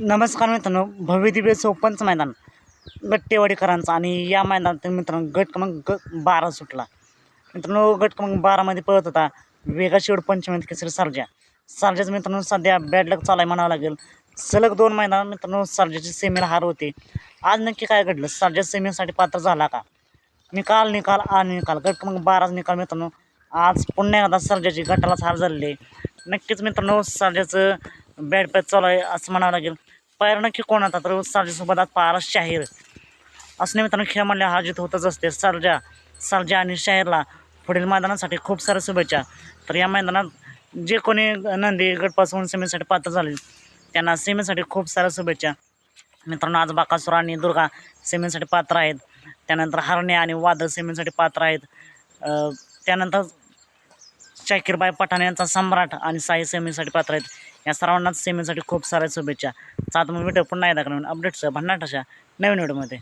नमस्कार मित्रांनो भव्य दिव्य मैदान गट्टेवाडीकरांचं आणि या मैदानात मित्रांनो गट क्रमांक ग बारा सुटला. मित्रांनो गट क्रमांक बारामध्ये पळत होता वेगा शेवट पंचमी केसरी सर्जा. सर्जाचं मित्रांनो सध्या बॅडलक चालाय म्हणावं लागेल. सलग दोन मैदान मित्रांनो सर्जाची सेमीला हार होते. आज नक्की काय घडलं? सर्जा सेमीसाठी पात्र झाला का? निकाल निकाल आणि निकाल. गट क्रमांक बाराच निकाल मित्रांनो आज पुन्हा एकदा सर्जाची गटालाच हार झालेली आहे. नक्कीच मित्रांनो सर्जाचं बॅड पॅच चालू आहे असं म्हणावं लागेल. पायर नक्की कोण आता तर सर्जासोबत आज पारा शाहीर. असं निमित्तानं खेळ म्हणले हा जित होतच असते. सरजा सरजा आणि शाहीरला पुढील मैदानासाठी खूप साऱ्या शुभेच्छा. तर या मैदानात जे कोणी नंदी गटपासून सेमीसाठी पात्र झाले त्यांना सेमीसाठी खूप साऱ्या शुभेच्छा. मित्रांनो आज बाकासुर आणि दुर्गा सेमीसाठी पात्र आहेत. त्यानंतर हरणे आणि वादळ सेमीसाठी पात्र आहेत. त्यानंतर शाकीरबाई पठाण यांचा सम्राट आणि साई सेमीसाठी पात्र आहेत. या सर्वांनाच सेमीसाठी खूप साऱ्या शुभेच्छा. सात मग व्हिडिओ पुन्हा एकदा करून अपडेट्स भन्नाट अशा नवीन व्हिडिओमध्ये